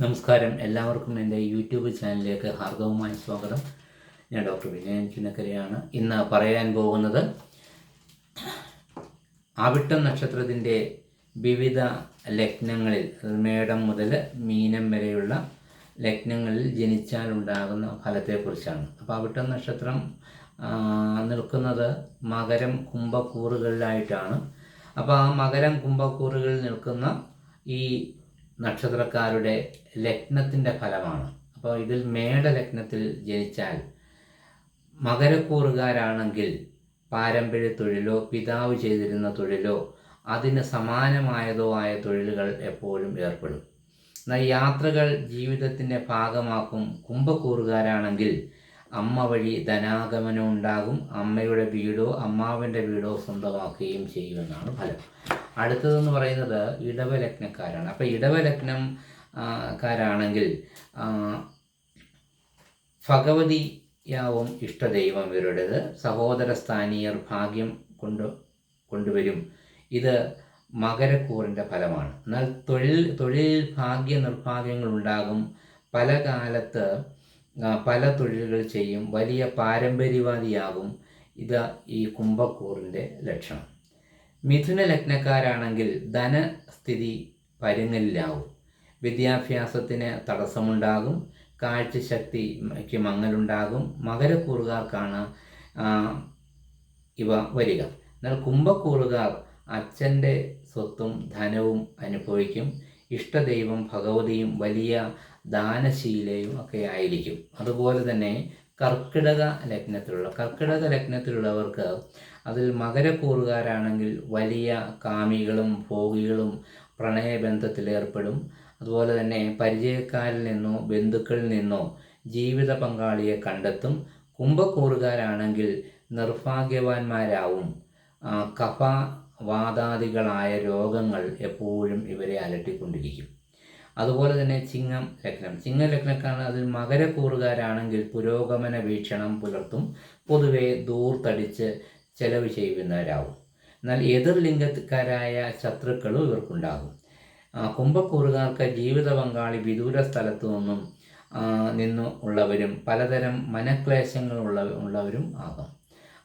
നമസ്കാരം. എല്ലാവർക്കും എന്റെ യൂട്യൂബ് ചാനലിലേക്ക് ഹാർദവുമായി സ്വാഗതം. ഞാൻ ഡോക്ടർ വിനയൻ ചുനക്കരയാണ് ഇന്ന് പറയാൻ പോകുന്നത് ആവിട്ടം നക്ഷത്രത്തിന്റെ വിവിധ ലഗ്നങ്ങളിൽ മേടം മുതൽ മീനം വരെയുള്ള ലഗ്നങ്ങളിൽ ജനിച്ചാൽ ഉണ്ടാകുന്ന ഫലത്തെക്കുറിച്ചാണ്. അപ്പോൾ അവിട്ടം നക്ഷത്രം നിൽക്കുന്നത് മകരം കുംഭക്കൂറുകളിലായിട്ടാണ്. അപ്പോൾ ആ മകരം കുംഭക്കൂറുകളിൽ നിൽക്കുന്ന ഈ നക്ഷത്രക്കാരുടെ ലഗ്നത്തിന്റെ ഫലമാണ്. അപ്പോൾ ഇതിൽ മേടലഗ്നത്തിൽ ജനിച്ചാൽ മകരക്കൂറുകാരാണെങ്കിൽ പാരമ്പര്യ തൊഴിലോ പിതാവ് ചെയ്തിരുന്ന തൊഴിലോ അതിന് സമാനമായതോ ആയ തൊഴിലുകൾ എപ്പോഴും ഏർപ്പെടും. എന്നാൽ യാത്രകൾ ജീവിതത്തിന്റെ ഭാഗമാക്കും കുംഭക്കൂറുകാരാണെങ്കിൽ അമ്മ വഴി ധനാഗമനം ഉണ്ടാകും. അമ്മയുടെ വീടോ അമ്മാവിന്റെ വീടോ സ്വന്തമാക്കുകയും ചെയ്യുമെന്നാണ് ഫലം. അടുത്തതെന്ന് പറയുന്നത് ഇടവലഗ്നക്കാരാണ്. അപ്പോൾ ഇടവലഗ്നം കാരാണെങ്കിൽ ഭഗവതിയാവും ഇഷ്ടദൈവം ഇവരുടേത്. സഹോദര സ്ഥാനീയർ ഭാഗ്യം കൊണ്ട് കൊണ്ടുവരും. ഇത് മകരക്കൂറിന്റെ ഫലമാണ്. എന്നാൽ തൊഴിൽ തൊഴിൽ ഭാഗ്യ നിർഭാഗ്യങ്ങൾ ഉണ്ടാകും പല കാലത്ത് പല തൊഴിലുകൾ ചെയ്യും. വലിയ പാരമ്പര്യവാദിയാകും. ഇത് ഈ കുംഭക്കൂറിന്റെ ലക്ഷണം. മിഥുന ലഗ്നക്കാരാണെങ്കിൽ ധനസ്ഥിതി പരുങ്ങലിലാവും. വിദ്യാഭ്യാസത്തിന് തടസ്സമുണ്ടാകും. കാഴ്ചശക്തിക്ക് മങ്ങലുണ്ടാകും. മകരക്കൂറുകാർക്കാണ് ഇവ വരിക. എന്നാൽ കുംഭക്കൂറുകാർ അച്ഛന്റെ സ്വത്തും ധനവും അനുഭവിക്കും. ഇഷ്ടദൈവം ഭഗവതിയും വലിയ ദാനശീലയും ഒക്കെ ആയിരിക്കും. അതുപോലെ തന്നെ കർക്കിടക ലഗ്നത്തിലുള്ള കർക്കിടക ലഗ്നത്തിലുള്ളവർക്ക് അതിൽ മകരക്കൂറുകാരാണെങ്കിൽ വലിയ കാമികളും ഭോഗികളും പ്രണയബന്ധത്തിലേർപ്പെടും അതുപോലെ തന്നെ പരിചയക്കാരിൽ നിന്നോ ബന്ധുക്കളിൽ നിന്നോ ജീവിത പങ്കാളിയെ കണ്ടെത്തും. കുംഭക്കൂറുകാരാണെങ്കിൽ നിർഭാഗ്യവാന്മാരാവും. ആ, കഫ വാദാദികളായ രോഗങ്ങൾ എപ്പോഴും ഇവരെ അലട്ടിക്കൊണ്ടിരിക്കും. അതുപോലെ തന്നെ ചിങ്ങം ലഗ്നം. ചിങ്ങ ലഗ്നക്കാണ് അതിൽ മകരക്കൂറുകാരാണെങ്കിൽ പുരോഗമന വീക്ഷണം പുലർത്തും. പൊതുവെ ദൂർത്തടിച്ച് ചെലവ് ചെയ്യുന്നവരാവും. എന്നാൽ എതിർ ലിംഗക്കാരായ ശത്രുക്കളും ഇവർക്കുണ്ടാകും. കുംഭക്കൂറുകാർക്ക് ജീവിത പങ്കാളി വിദൂര സ്ഥലത്തു നിന്നും നിന്നും ഉള്ളവരും പലതരം മനക്ലേശങ്ങളുള്ള ഉള്ളവരും ആകാം.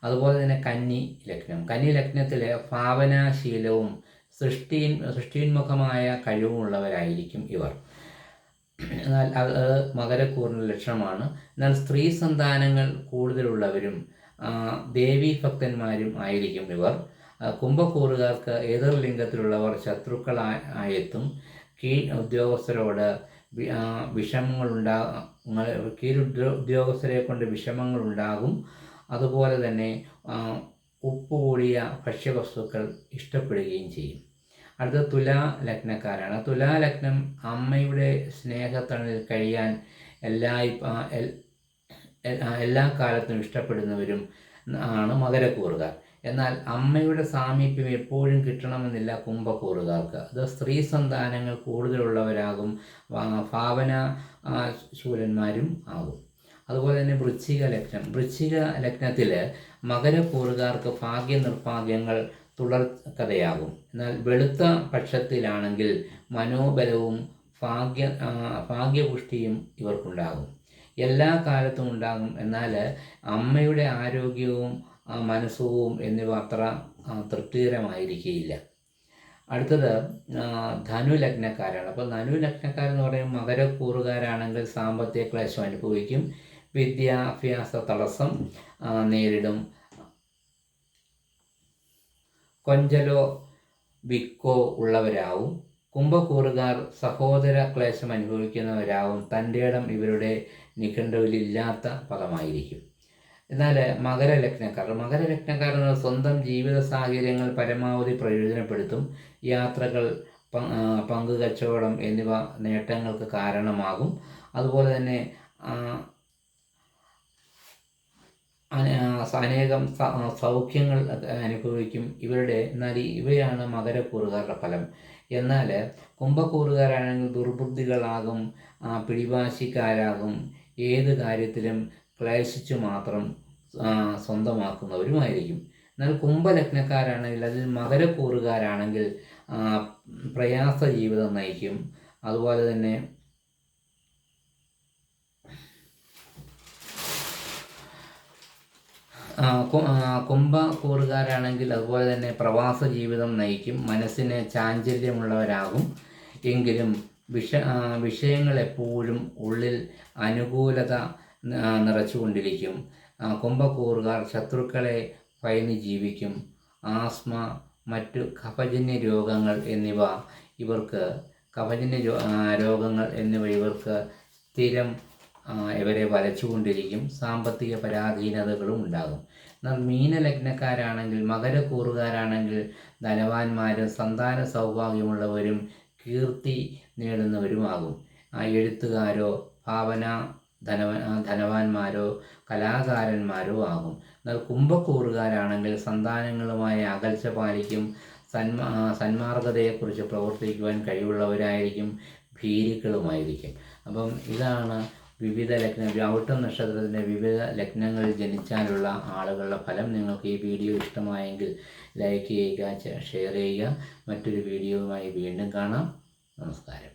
അതുപോലെ തന്നെ കന്നി ലഗ്നം. കന്നി ലഗ്നത്തിലെ ഭാവനാശീലവും സൃഷ്ടി കഴിവും കഴിവുമുള്ളവരായിരിക്കും ഇവർ. എന്നാൽ അത് മകരക്കൂറിന്റെ ലക്ഷണമാണ്. എന്നാൽ സ്ത്രീ സന്താനങ്ങൾ കൂടുതലുള്ളവരും ആ, ദേവീ ഭക്തന്മാരും ആയിരിക്കും ഇവർ. കുംഭക്കൂറുകാർക്ക് എതിർ ലിംഗത്തിലുള്ളവർ ശത്രുക്കൾ ആയെത്തും. കീഴ് ഉദ്യോഗസ്ഥരോട് വിഷമങ്ങളുണ്ടാ കീഴ് ഉദ്യോഗസ്ഥരെ കൊണ്ട് വിഷമങ്ങളുണ്ടാകും. അതുപോലെ തന്നെ ഉപ്പ് കൂടിയ ഭക്ഷ്യവസ്തുക്കൾ ഇഷ്ടപ്പെടുകയും ചെയ്യും. അടുത്ത തുലാ ലഗ്നക്കാരാണ്. തുലാ ലഗ്നം അമ്മയുടെ സ്നേഹത്തണലിൽ കഴിയാൻ എല്ലാ എല്ലാ കാലത്തും ഇഷ്ടപ്പെടുന്നവരും ആണ് മകരക്കൂറുകാർ. എന്നാൽ അമ്മയുടെ സാമീപ്യം എപ്പോഴും കിട്ടണമെന്നില്ല കുംഭക്കൂറുകാർക്ക്. അത് സ്ത്രീ സന്താനങ്ങൾ കൂടുതലുള്ളവരാകും ഭാവന ശൂരന്മാരും ആകും. അതുപോലെ തന്നെ വൃശ്ചിക ലഗ്നം. വൃശ്ചിക ലഗ്നത്തിൽ മകരക്കൂറുകാർക്ക് ഭാഗ്യ നിർഭാഗ്യങ്ങൾ തുടർക്കഥയാകും എന്നാൽ വെളുത്ത പക്ഷത്തിലാണെങ്കിൽ മനോബലവും ഭാഗ്യ ഭാഗ്യപുഷ്ടിയും ഇവർക്കുണ്ടാകും. എല്ലാ കാലത്തും ഉണ്ടാകും. എന്നാൽ അമ്മയുടെ ആരോഗ്യവും മനസ്സുവും എന്നിവ അത്ര തൃപ്തികരമായിരിക്കുകയില്ല അടുത്തത് ധനു ലഗ്നക്കാരാണ്. അപ്പോൾ ധനു ലഗ്നക്കാരെന്ന് പറയുമ്പോൾ മകരക്കൂറുകാരാണെങ്കിൽ സാമ്പത്തിക ക്ലേശം അനുഭവിക്കും. വിദ്യാഭ്യാസ തടസ്സം നേരിടും. കൊഞ്ചലോ വിക്കോ ഉള്ളവരാവും. കുംഭക്കൂറുകാർ സഹോദര ക്ലേശം അനുഭവിക്കുന്നവരാവും. തന്റെ ഇടം ഇവരുടെ നിഘണ്ടുവിലില്ലാത്ത പദമായിരിക്കും എന്നാൽ മകരലഗ്നക്കാർ പറഞ്ഞാൽ സ്വന്തം ജീവിത സാഹചര്യങ്ങൾ പരമാവധി പ്രയോജനപ്പെടുത്തും യാത്രകൾ പങ്കുകച്ചവടം എന്നിവ നേട്ടങ്ങൾക്ക് കാരണമാകും. അതുപോലെ തന്നെ അനേകം സൗഖ്യങ്ങൾ അനുഭവിക്കും ഇവരുടെ എന്നാൽ ഇവയാണ് മകരക്കൂറുകാരുടെ ഫലം. എന്നാൽ കുംഭക്കൂറുകാരാണെങ്കിൽ ദുർബുദ്ധികളാകും പിടിവാശിക്കാരാകും ഏത് കാര്യത്തിലും ക്ലേശിച്ചു മാത്രം സ്വന്തമാക്കുന്നവരുമായിരിക്കും. എന്നാൽ കുംഭലഗ്നക്കാരാണെങ്കിൽ അതിൽ മകരക്കൂറുകാരാണെങ്കിൽ പ്രയാസ ജീവിതം നയിക്കും. അതുപോലെ തന്നെ കുംഭ കൂറുകാരാണെങ്കിൽ അതുപോലെ തന്നെ പ്രവാസ ജീവിതം നയിക്കും. മനസ്സിന് ചാഞ്ചല്യമുള്ളവരാകും. എങ്കിലും വിഷ വിഷയങ്ങൾ എപ്പോഴും ഉള്ളിൽ അനുകൂലത നിറച്ചുകൊണ്ടിരിക്കും. കുംഭക്കൂറുകാർ ശത്രുക്കളെ ഭയന്ന് ജീവിക്കും. ആസ്മ മറ്റു കഫജന്യ രോഗങ്ങൾ എന്നിവ ഇവർക്ക് കഫജന്യ രോഗങ്ങൾ എന്നിവ ഇവർക്ക് സ്ഥിരം ഇവരെ വലച്ചുകൊണ്ടിരിക്കും. സാമ്പത്തിക പരാധീനതകളും ഉണ്ടാകും. എന്നാൽ മീനലഗ്നക്കാരാണെങ്കിൽ മകരക്കൂറുകാരാണെങ്കിൽ ധനവാന്മാരും സന്താന സൗഭാഗ്യമുള്ളവരും കീർത്തി നേടുന്നവരുമാകും. ആ എഴുത്തുകാരോ ഭാവന ധനവ ധനവാന്മാരോ കലാകാരന്മാരോ ആകും. എന്നാൽ കുംഭക്കൂറുകാരാണെങ്കിൽ സന്താനങ്ങളുമായി അകൽച്ച പാലിക്കും സന്മാ സന്മാർഗതയെക്കുറിച്ച് പ്രവർത്തിക്കുവാൻ കഴിവുള്ളവരായിരിക്കും ഭീരുക്കളുമായിരിക്കും. അപ്പം ഇതാണ് വിവിധ ലഗ്ന ഔട്ടം നക്ഷത്രത്തിന്റെ വിവിധ ലഗ്നങ്ങളിൽ ജനിച്ചാലുള്ള ആളുകളുടെ ഫലം നിങ്ങൾക്ക് ഈ വീഡിയോ ഇഷ്ടമായെങ്കിൽ ലൈക്ക് ചെയ്യുക ഷെയർ ചെയ്യുക. മറ്റൊരു വീഡിയോയുമായി വീണ്ടും കാണാം. നമസ്കാരം.